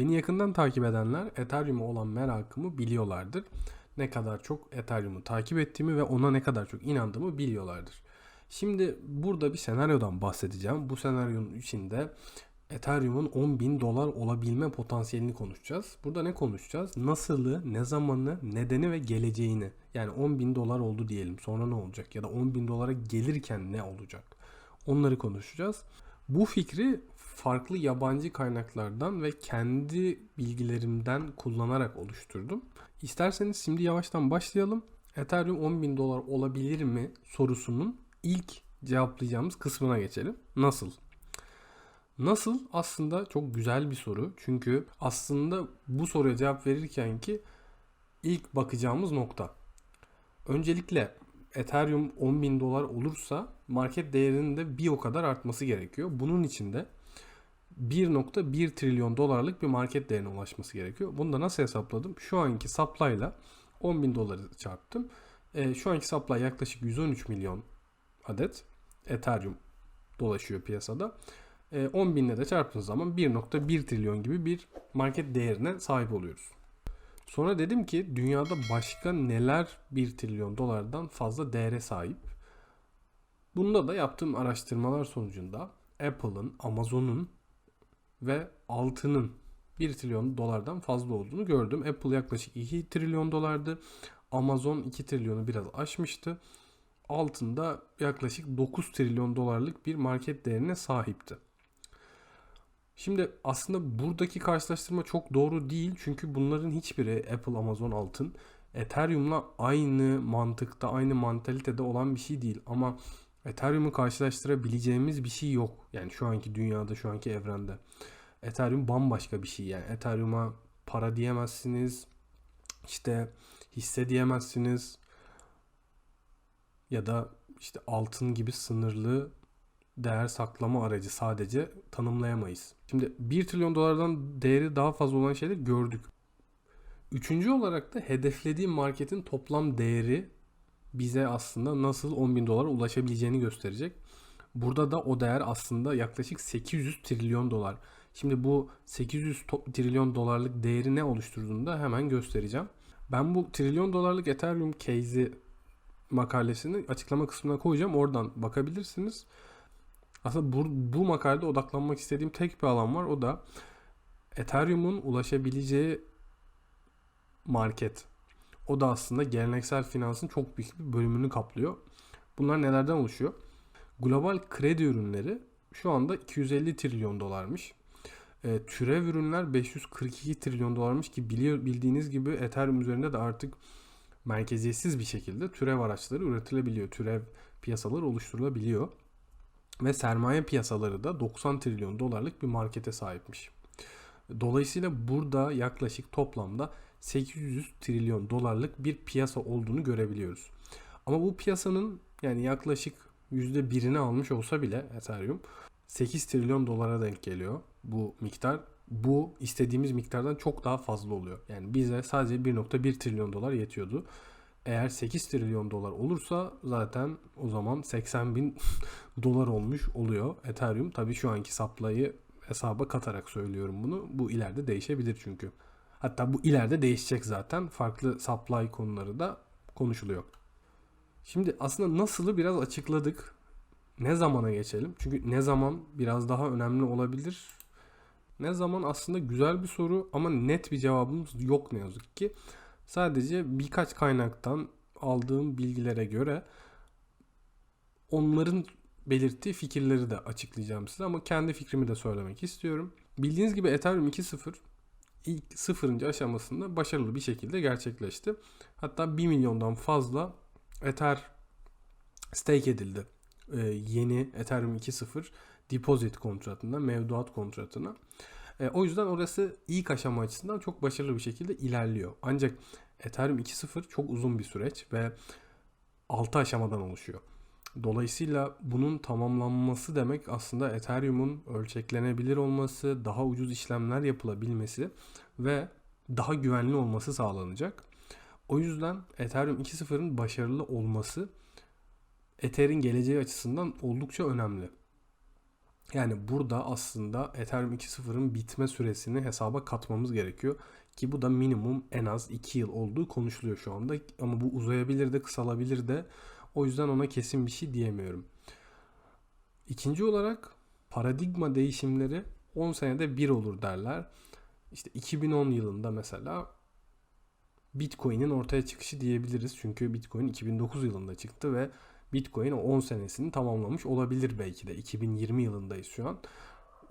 Beni yakından takip edenler Ethereum'a olan merakımı biliyorlardır. Ne kadar çok Ethereum'u takip ettiğimi ve ona ne kadar çok inandığımı biliyorlardır. Şimdi burada bir senaryodan bahsedeceğim. Bu senaryonun içinde Ethereum'un 10 bin dolar olabilme potansiyelini konuşacağız. Burada ne konuşacağız? Nasılı, ne zamanı, nedeni ve geleceğini. Yani 10 bin dolar oldu diyelim. Sonra ne olacak? Ya da 10 bin dolara gelirken ne olacak? Onları konuşacağız. Bu fikri farklı yabancı kaynaklardan ve kendi bilgilerimden kullanarak oluşturdum. İsterseniz şimdi yavaştan başlayalım. Ethereum 10 bin dolar olabilir mi sorusunun ilk cevaplayacağımız kısmına geçelim. Nasıl? Nasıl aslında çok güzel bir soru. Çünkü aslında bu soruya cevap verirken ki ilk bakacağımız nokta. Öncelikle Ethereum 10 bin dolar olursa market değerinin de bir o kadar artması gerekiyor. Bunun için de 1.1 trilyon dolarlık bir market değerine ulaşması gerekiyor. Bunu da nasıl hesapladım? Şu anki ile 10 bin doları çarptım. E, şu anki supply yaklaşık 113 milyon adet Ethereum dolaşıyor piyasada. E, 10 binle de çarptığınız zaman 1.1 trilyon gibi bir market değerine sahip oluyoruz. Sonra dedim ki dünyada başka neler 1 trilyon dolardan fazla değere sahip? Bunda da yaptığım araştırmalar sonucunda Apple'ın, Amazon'un ve altının 1 trilyon dolardan fazla olduğunu gördüm. Apple yaklaşık 2 trilyon dolardı. Amazon 2 trilyonu biraz aşmıştı. Altında yaklaşık 9 trilyon dolarlık bir market değerine sahipti. Şimdi aslında buradaki karşılaştırma çok doğru değil. Çünkü bunların hiçbiri Apple, Amazon, altın Ethereum'la aynı mantıkta, aynı mantalitede olan bir şey değil. Ama Ethereum'u karşılaştırabileceğimiz bir şey yok. Yani şu anki dünyada, şu anki evrende. Ethereum bambaşka bir şey. Yani Ethereum'a para diyemezsiniz. İşte hisse diyemezsiniz. Ya da işte altın gibi sınırlı değer saklama aracı sadece tanımlayamayız. Şimdi 1 trilyon dolardan değeri daha fazla olan şeyleri gördük. Üçüncü olarak da hedeflediğim marketin toplam değeri bize aslında nasıl 10 bin dolara ulaşabileceğini gösterecek. Burada da o değer aslında yaklaşık 800 trilyon dolar. Şimdi bu 800 trilyon dolarlık değeri ne oluşturduğunu da hemen göstereceğim. Ben bu trilyon dolarlık Ethereum case'i makalesini açıklama kısmına koyacağım. Oradan bakabilirsiniz. Aslında bu, bu makalede odaklanmak istediğim tek bir alan var. O da Ethereum'un ulaşabileceği market. O da aslında geleneksel finansın çok büyük bir bölümünü kaplıyor. Bunlar nelerden oluşuyor? Global kredi ürünleri şu anda 250 trilyon dolarmış. E, türev ürünler 542 trilyon dolarmış ki biliyor, bildiğiniz gibi Ethereum üzerinde de artık merkeziyetsiz bir şekilde türev araçları üretilebiliyor. Türev piyasaları oluşturulabiliyor. Ve sermaye piyasaları da 90 trilyon dolarlık bir markete sahipmiş. Dolayısıyla burada yaklaşık toplamda 800 trilyon dolarlık bir piyasa olduğunu görebiliyoruz. Ama bu piyasanın yani yaklaşık %1'ini almış olsa bile Ethereum 8 trilyon dolara denk geliyor bu miktar. Bu istediğimiz miktardan çok daha fazla oluyor. Yani bize sadece 1.1 trilyon dolar yetiyordu. Eğer 8 trilyon dolar olursa zaten o zaman 80 bin dolar olmuş oluyor Ethereum. Tabii şu anki supply'ı hesaba katarak söylüyorum bunu. Bu ileride değişebilir çünkü. Hatta bu ileride değişecek zaten. Farklı supply konuları da konuşuluyor. Şimdi aslında nasılı biraz açıkladık. Ne zamana geçelim? Çünkü ne zaman biraz daha önemli olabilir. Ne zaman aslında güzel bir soru ama net bir cevabımız yok ne yazık ki. Sadece birkaç kaynaktan aldığım bilgilere göre onların belirttiği fikirleri de açıklayacağım size ama kendi fikrimi de söylemek istiyorum. Bildiğiniz gibi Ethereum 2.0 ilk sıfırıncı aşamasında başarılı bir şekilde gerçekleşti. Hatta 1 milyondan fazla Ether stake edildi. Ee, yeni Ethereum 2.0 deposit kontratına, mevduat kontratına. E, o yüzden orası ilk aşama açısından çok başarılı bir şekilde ilerliyor. Ancak Ethereum 2.0 çok uzun bir süreç ve 6 aşamadan oluşuyor. Dolayısıyla bunun tamamlanması demek aslında Ethereum'un ölçeklenebilir olması, daha ucuz işlemler yapılabilmesi ve daha güvenli olması sağlanacak. O yüzden Ethereum 2.0'ın başarılı olması Ether'in geleceği açısından oldukça önemli. Yani burada aslında Ethereum 2.0'ın bitme süresini hesaba katmamız gerekiyor. Ki bu da minimum en az 2 yıl olduğu konuşuluyor şu anda. Ama bu uzayabilir de kısalabilir de. O yüzden ona kesin bir şey diyemiyorum. İkinci olarak paradigma değişimleri 10 senede bir olur derler. İşte 2010 yılında mesela Bitcoin'in ortaya çıkışı diyebiliriz. Çünkü Bitcoin 2009 yılında çıktı ve Bitcoin 10 senesini tamamlamış olabilir belki de. 2020 yılındayız şu an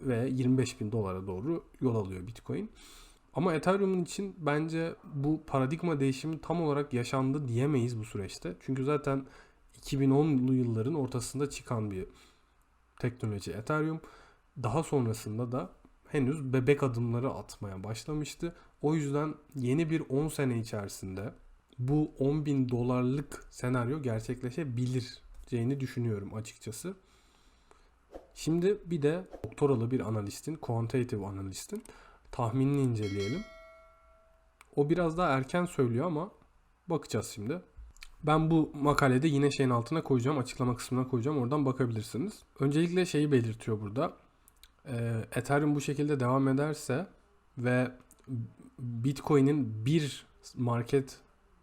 ve 25 bin dolara doğru yol alıyor Bitcoin. Ama Ethereum'un için bence bu paradigma değişimi tam olarak yaşandı diyemeyiz bu süreçte. Çünkü zaten 2010'lu yılların ortasında çıkan bir teknoloji Ethereum. Daha sonrasında da henüz bebek adımları atmaya başlamıştı. O yüzden yeni bir 10 sene içerisinde bu 10 bin dolarlık senaryo gerçekleşebileceğini düşünüyorum açıkçası. Şimdi bir de doktoralı bir analistin, quantitative analistin tahminini inceleyelim. O biraz daha erken söylüyor ama bakacağız şimdi. Ben bu makalede yine şeyin altına koyacağım, açıklama kısmına koyacağım. Oradan bakabilirsiniz. Öncelikle şeyi belirtiyor burada. Ee, Ethereum bu şekilde devam ederse ve Bitcoin'in bir market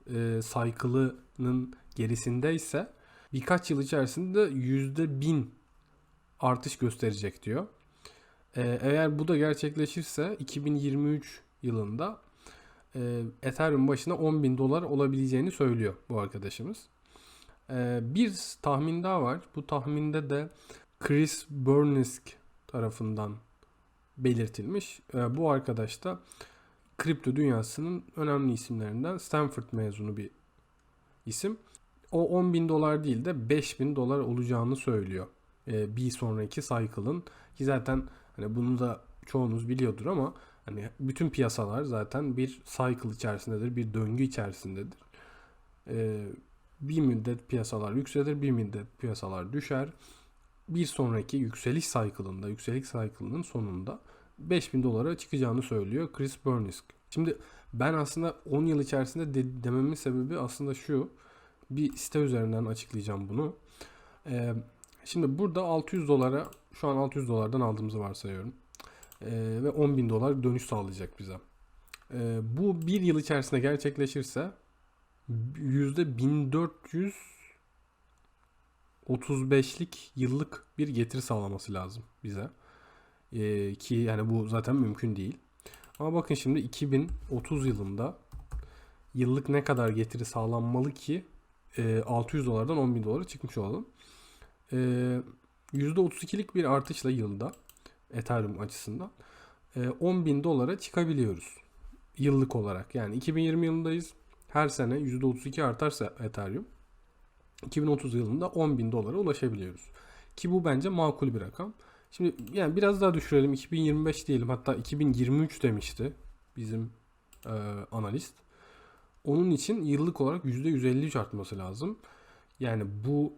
e, cycle'ının gerisindeyse birkaç yıl içerisinde yüzde bin artış gösterecek diyor. Ee, eğer bu da gerçekleşirse 2023 yılında e, Ethereum başına 10 bin dolar olabileceğini söylüyor bu arkadaşımız. Ee, bir tahmin daha var. Bu tahminde de Chris Burnisk tarafından belirtilmiş. Ee, bu arkadaş da kripto dünyasının önemli isimlerinden Stanford mezunu bir isim. O 10 bin dolar değil de 5 bin dolar olacağını söylüyor. Ee, bir sonraki cycle'ın ki zaten hani bunu da çoğunuz biliyordur ama hani bütün piyasalar zaten bir cycle içerisindedir, bir döngü içerisindedir. Ee, bir müddet piyasalar yükselir, bir müddet piyasalar düşer. Bir sonraki yükseliş cycle'ında, yükseliş cycle'ının sonunda 5000 dolara çıkacağını söylüyor Chris Burnisk. Şimdi ben aslında 10 yıl içerisinde de, dememin sebebi aslında şu. Bir site üzerinden açıklayacağım bunu. Ee, şimdi burada 600 dolara şu an 600 dolardan aldığımızı varsayıyorum. Ee, ve 10 bin dolar dönüş sağlayacak bize. Ee, bu bir yıl içerisinde gerçekleşirse yüzde 1400 35'lik yıllık bir getiri sağlaması lazım bize. Ee, ki yani bu zaten mümkün değil. Ama bakın şimdi 2030 yılında yıllık ne kadar getiri sağlanmalı ki e, 600 dolardan 10 bin dolara çıkmış olalım. E, %32'lik bir artışla yılda Ethereum açısından e, 10 bin dolara çıkabiliyoruz. Yıllık olarak. Yani 2020 yılındayız. Her sene %32 artarsa Ethereum 2030 yılında 10 bin dolara ulaşabiliyoruz. Ki bu bence makul bir rakam. Şimdi yani biraz daha düşürelim. 2025 diyelim. Hatta 2023 demişti bizim e, analist. Onun için yıllık olarak %153 artması lazım. Yani bu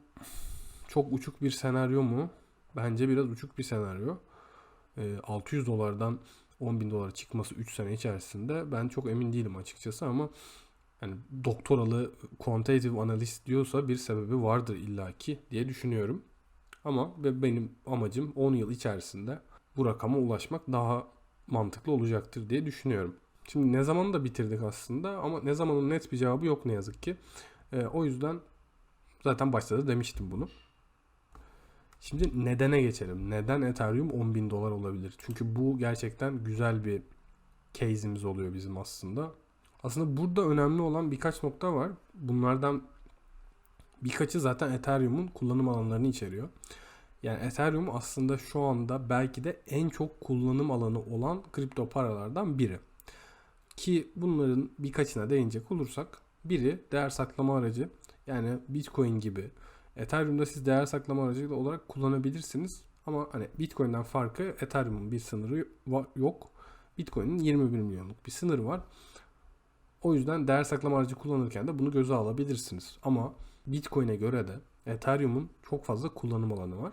çok uçuk bir senaryo mu? Bence biraz uçuk bir senaryo. E, 600 dolardan 10 bin dolara çıkması 3 sene içerisinde ben çok emin değilim açıkçası ama yani doktoralı quantitative analist diyorsa bir sebebi vardır illaki diye düşünüyorum. Ama ve benim amacım 10 yıl içerisinde bu rakama ulaşmak daha mantıklı olacaktır diye düşünüyorum. Şimdi ne zaman da bitirdik aslında ama ne zamanın net bir cevabı yok ne yazık ki. E, o yüzden zaten başta da demiştim bunu. Şimdi nedene geçelim. Neden Ethereum 10 bin dolar olabilir? Çünkü bu gerçekten güzel bir case'imiz oluyor bizim aslında. Aslında burada önemli olan birkaç nokta var. Bunlardan birkaçı zaten Ethereum'un kullanım alanlarını içeriyor. Yani Ethereum aslında şu anda belki de en çok kullanım alanı olan kripto paralardan biri. Ki bunların birkaçına değinecek olursak biri değer saklama aracı yani Bitcoin gibi Ethereum'da siz değer saklama aracı olarak kullanabilirsiniz. Ama hani Bitcoin'den farkı Ethereum'un bir sınırı yok. Bitcoin'in 21 milyonluk bir sınırı var. O yüzden değer saklama aracı kullanırken de bunu göze alabilirsiniz. Ama Bitcoin'e göre de Ethereum'un çok fazla kullanım alanı var.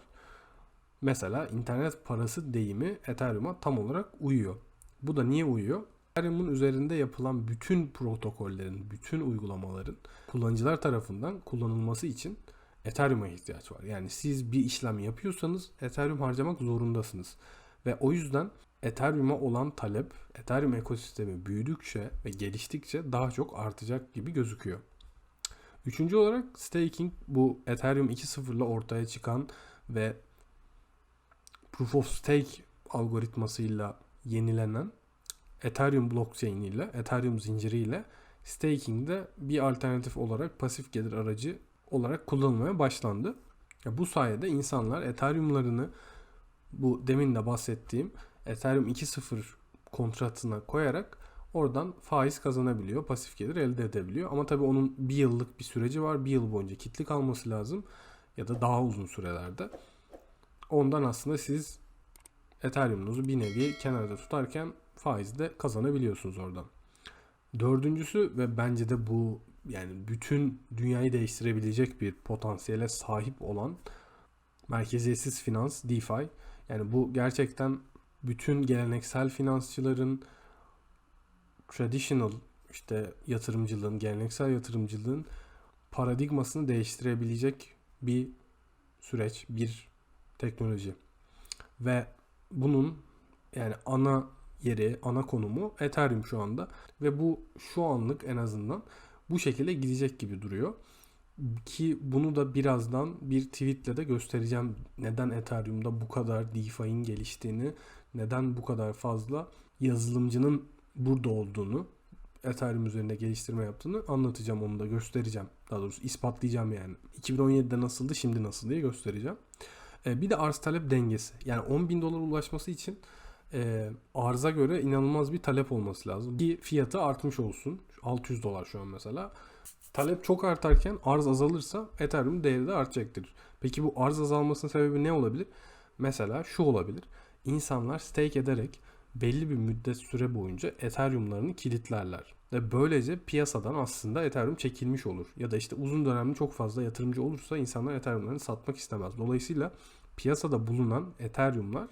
Mesela internet parası deyimi Ethereum'a tam olarak uyuyor. Bu da niye uyuyor? Ethereum'un üzerinde yapılan bütün protokollerin, bütün uygulamaların kullanıcılar tarafından kullanılması için Ethereum'a ihtiyaç var. Yani siz bir işlem yapıyorsanız Ethereum harcamak zorundasınız. Ve o yüzden Ethereum'a olan talep, Ethereum ekosistemi büyüdükçe ve geliştikçe daha çok artacak gibi gözüküyor. Üçüncü olarak staking bu Ethereum 2.0 ile ortaya çıkan ve Proof of Stake algoritmasıyla yenilenen Ethereum blockchain ile, Ethereum zinciri ile staking'de bir alternatif olarak pasif gelir aracı olarak kullanılmaya başlandı. Bu sayede insanlar Ethereum'larını bu demin de bahsettiğim Ethereum 2.0 kontratına koyarak oradan faiz kazanabiliyor, pasif gelir elde edebiliyor. Ama tabii onun bir yıllık bir süreci var. Bir yıl boyunca kitli kalması lazım ya da daha uzun sürelerde. Ondan aslında siz Ethereum'unuzu bir nevi kenarda tutarken faiz de kazanabiliyorsunuz oradan. Dördüncüsü ve bence de bu yani bütün dünyayı değiştirebilecek bir potansiyele sahip olan merkeziyetsiz finans DeFi. Yani bu gerçekten bütün geleneksel finansçıların traditional işte yatırımcılığın, geleneksel yatırımcılığın paradigmasını değiştirebilecek bir süreç, bir teknoloji. Ve bunun yani ana yeri, ana konumu Ethereum şu anda ve bu şu anlık en azından bu şekilde gidecek gibi duruyor. Ki bunu da birazdan bir tweetle de göstereceğim. Neden Ethereum'da bu kadar DeFi'nin geliştiğini, neden bu kadar fazla yazılımcının burada olduğunu, Ethereum üzerinde geliştirme yaptığını anlatacağım onu da göstereceğim. Daha doğrusu ispatlayacağım yani. 2017'de nasıldı şimdi nasıl diye göstereceğim. Ee, bir de arz talep dengesi. Yani 10 bin dolar ulaşması için e, arıza göre inanılmaz bir talep olması lazım. Ki fiyatı artmış olsun. 600 dolar şu an mesela. Talep çok artarken arz azalırsa Ethereum değeri de artacaktır. Peki bu arz azalmasının sebebi ne olabilir? Mesela şu olabilir. İnsanlar stake ederek belli bir müddet süre boyunca Ethereum'larını kilitlerler. Ve böylece piyasadan aslında Ethereum çekilmiş olur. Ya da işte uzun dönemli çok fazla yatırımcı olursa insanlar Ethereum'larını satmak istemez. Dolayısıyla piyasada bulunan Ethereum'lar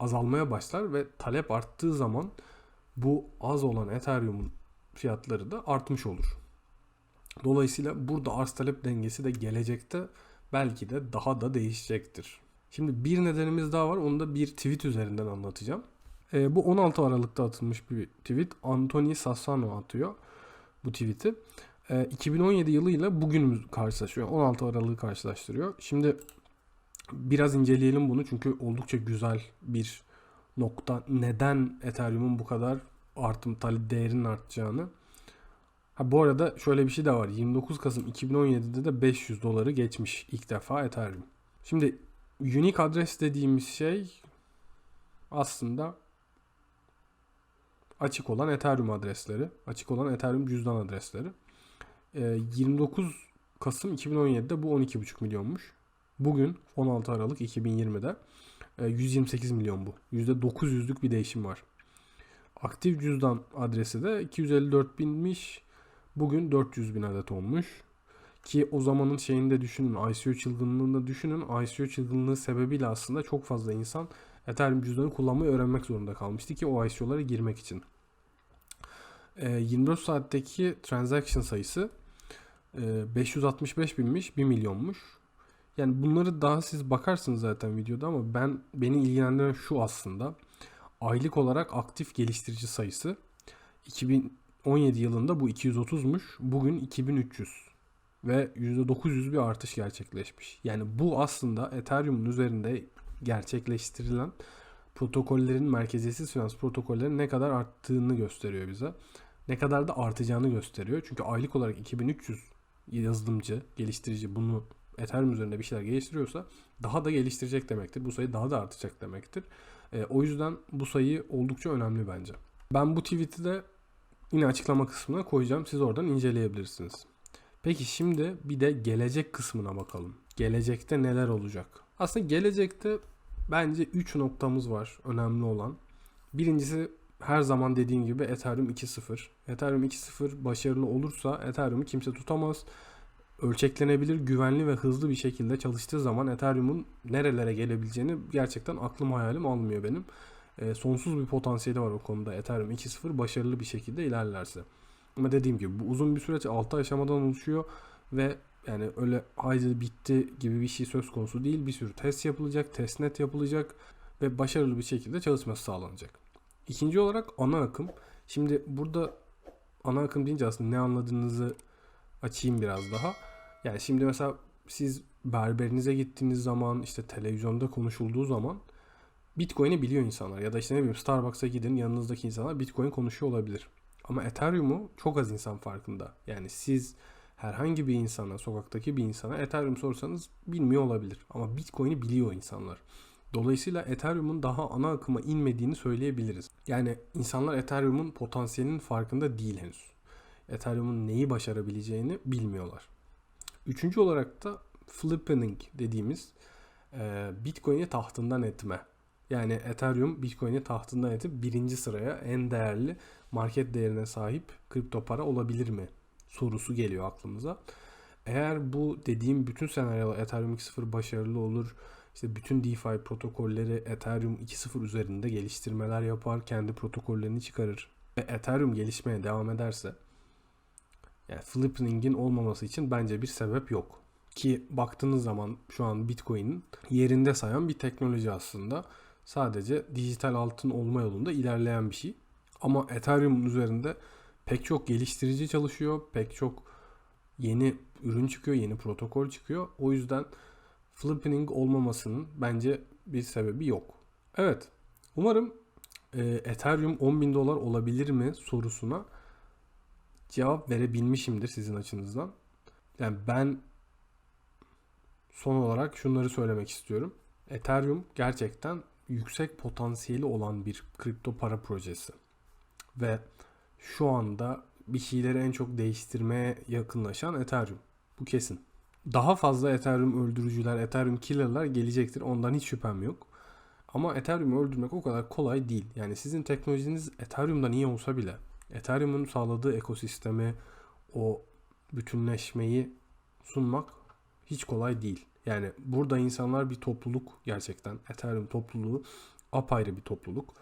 azalmaya başlar ve talep arttığı zaman bu az olan Ethereum'un fiyatları da artmış olur. Dolayısıyla burada arz talep dengesi de gelecekte belki de daha da değişecektir. Şimdi bir nedenimiz daha var. Onu da bir tweet üzerinden anlatacağım. E, bu 16 Aralık'ta atılmış bir tweet. Anthony Sassano atıyor bu tweet'i. E, 2017 yılıyla bugünümüz karşılaşıyor. 16 Aralık'ı karşılaştırıyor. Şimdi biraz inceleyelim bunu çünkü oldukça güzel bir nokta. Neden Ethereum'un bu kadar artım değerinin artacağını. Ha bu arada şöyle bir şey de var. 29 Kasım 2017'de de 500 doları geçmiş ilk defa Ethereum. Şimdi unique adres dediğimiz şey aslında açık olan Ethereum adresleri, açık olan Ethereum cüzdan adresleri. E, 29 Kasım 2017'de bu 12,5 milyonmuş. Bugün 16 Aralık 2020'de 128 milyon bu. %900'lük bir değişim var. Aktif cüzdan adresi de 254 binmiş. Bugün 400 bin adet olmuş. Ki o zamanın şeyinde düşünün. ICO çılgınlığında düşünün. ICO çılgınlığı sebebiyle aslında çok fazla insan Ethereum cüzdanı kullanmayı öğrenmek zorunda kalmıştı ki o ICO'lara girmek için. 24 saatteki transaction sayısı 565 binmiş 1 milyonmuş. Yani bunları daha siz bakarsınız zaten videoda ama ben beni ilgilendiren şu aslında. Aylık olarak aktif geliştirici sayısı 2017 yılında bu 230'muş. Bugün 2300 ve %900 bir artış gerçekleşmiş. Yani bu aslında Ethereum'un üzerinde gerçekleştirilen protokollerin merkeziyetsiz finans protokollerin ne kadar arttığını gösteriyor bize. Ne kadar da artacağını gösteriyor. Çünkü aylık olarak 2300 yazılımcı, geliştirici bunu Ethereum üzerinde bir şeyler geliştiriyorsa daha da geliştirecek demektir. Bu sayı daha da artacak demektir. E, o yüzden bu sayı oldukça önemli bence. Ben bu tweet'i de yine açıklama kısmına koyacağım. Siz oradan inceleyebilirsiniz. Peki şimdi bir de gelecek kısmına bakalım. Gelecekte neler olacak? Aslında gelecekte bence 3 noktamız var önemli olan. Birincisi her zaman dediğim gibi Ethereum 2.0. Ethereum 2.0 başarılı olursa Ethereum'u kimse tutamaz ölçeklenebilir, güvenli ve hızlı bir şekilde çalıştığı zaman Ethereum'un nerelere gelebileceğini gerçekten aklım hayalim almıyor benim. E, sonsuz bir potansiyeli var o konuda Ethereum 2.0 başarılı bir şekilde ilerlerse. Ama dediğim gibi bu uzun bir süreç 6 aşamadan oluşuyor ve yani öyle haydi bitti gibi bir şey söz konusu değil. Bir sürü test yapılacak, testnet yapılacak ve başarılı bir şekilde çalışması sağlanacak. İkinci olarak ana akım. Şimdi burada ana akım deyince aslında ne anladığınızı açayım biraz daha. Yani şimdi mesela siz berberinize gittiğiniz zaman işte televizyonda konuşulduğu zaman Bitcoin'i biliyor insanlar ya da işte ne bileyim Starbucks'a gidin yanınızdaki insanlar Bitcoin konuşuyor olabilir. Ama Ethereum'u çok az insan farkında. Yani siz herhangi bir insana, sokaktaki bir insana Ethereum sorsanız bilmiyor olabilir. Ama Bitcoin'i biliyor insanlar. Dolayısıyla Ethereum'un daha ana akıma inmediğini söyleyebiliriz. Yani insanlar Ethereum'un potansiyelinin farkında değil henüz. Ethereum'un neyi başarabileceğini bilmiyorlar. Üçüncü olarak da flippening dediğimiz e, Bitcoin'i tahtından etme. Yani Ethereum Bitcoin'i tahtından etip birinci sıraya en değerli market değerine sahip kripto para olabilir mi sorusu geliyor aklımıza. Eğer bu dediğim bütün senaryolar Ethereum 2.0 başarılı olur, işte bütün DeFi protokolleri Ethereum 2.0 üzerinde geliştirmeler yapar, kendi protokollerini çıkarır ve Ethereum gelişmeye devam ederse yani flipping'in olmaması için bence bir sebep yok. Ki baktığınız zaman şu an Bitcoin'in yerinde sayan bir teknoloji aslında. Sadece dijital altın olma yolunda ilerleyen bir şey. Ama Ethereum'un üzerinde pek çok geliştirici çalışıyor. Pek çok yeni ürün çıkıyor, yeni protokol çıkıyor. O yüzden flipping olmamasının bence bir sebebi yok. Evet. Umarım e, Ethereum 10 bin dolar olabilir mi sorusuna cevap verebilmişimdir sizin açınızdan. Yani ben son olarak şunları söylemek istiyorum. Ethereum gerçekten yüksek potansiyeli olan bir kripto para projesi. Ve şu anda bir şeyleri en çok değiştirmeye yakınlaşan Ethereum. Bu kesin. Daha fazla Ethereum öldürücüler, Ethereum killer'lar gelecektir. Ondan hiç şüphem yok. Ama Ethereum'u öldürmek o kadar kolay değil. Yani sizin teknolojiniz Ethereum'dan iyi olsa bile Ethereum'un sağladığı ekosistemi, o bütünleşmeyi sunmak hiç kolay değil. Yani burada insanlar bir topluluk gerçekten. Ethereum topluluğu apayrı bir topluluk.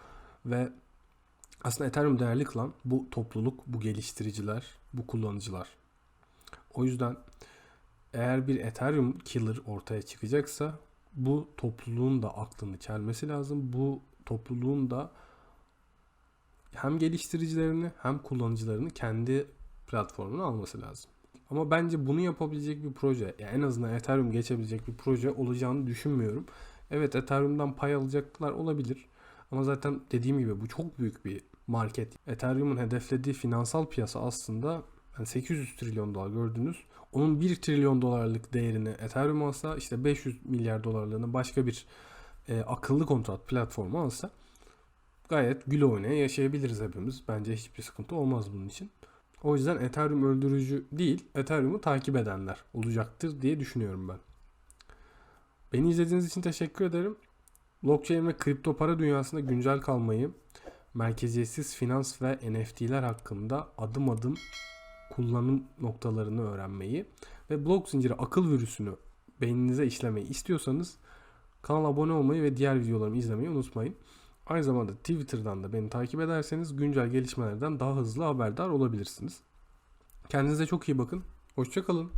Ve aslında Ethereum değerli kılan bu topluluk, bu geliştiriciler, bu kullanıcılar. O yüzden eğer bir Ethereum killer ortaya çıkacaksa bu topluluğun da aklını çelmesi lazım. Bu topluluğun da hem geliştiricilerini hem kullanıcılarını kendi platformuna alması lazım. Ama bence bunu yapabilecek bir proje, yani en azından Ethereum geçebilecek bir proje olacağını düşünmüyorum. Evet Ethereum'dan pay alacaklar olabilir. Ama zaten dediğim gibi bu çok büyük bir market. Ethereum'un hedeflediği finansal piyasa aslında yani 800 trilyon dolar gördünüz. Onun 1 trilyon dolarlık değerini Ethereum alsa işte 500 milyar dolarlığını başka bir e, akıllı kontrat platformu alsa gayet gül oynaya yaşayabiliriz hepimiz. Bence hiçbir sıkıntı olmaz bunun için. O yüzden Ethereum öldürücü değil, Ethereum'u takip edenler olacaktır diye düşünüyorum ben. Beni izlediğiniz için teşekkür ederim. Blockchain ve kripto para dünyasında güncel kalmayı, merkeziyetsiz finans ve NFT'ler hakkında adım adım kullanım noktalarını öğrenmeyi ve blok zinciri akıl virüsünü beyninize işlemeyi istiyorsanız kanala abone olmayı ve diğer videolarımı izlemeyi unutmayın. Aynı zamanda Twitter'dan da beni takip ederseniz güncel gelişmelerden daha hızlı haberdar olabilirsiniz. Kendinize çok iyi bakın. Hoşçakalın.